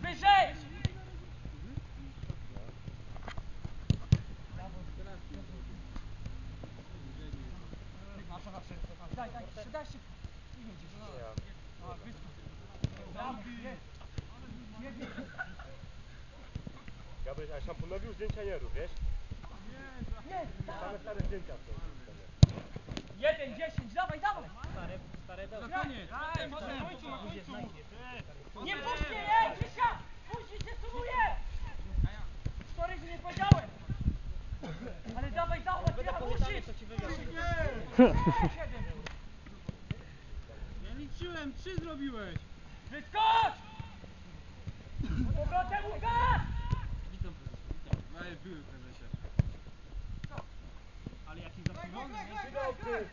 Wyżej! Daj, daj, daj się. I jedziesz. A szampunowi zdjęcia nie rób, wiesz? Nie, nie. Same stare zdjęcia są. Jeden, dziesięć, dawaj, dawaj! Na koniec! Na końcu, na końcu. Nie puśćcie, ej, Krzysia! Puścić się sumuje! Sorry, że nie powiedziałem. Ale dawaj, dawaj, ja powiedzony, musisz. Ja liczyłem, trzy zrobiłeś! Wyskocz! Powrotem Łukasz! Witam prezesie, witam. Daję były prezesie. Ale jaki zasłużony, nie? Ty.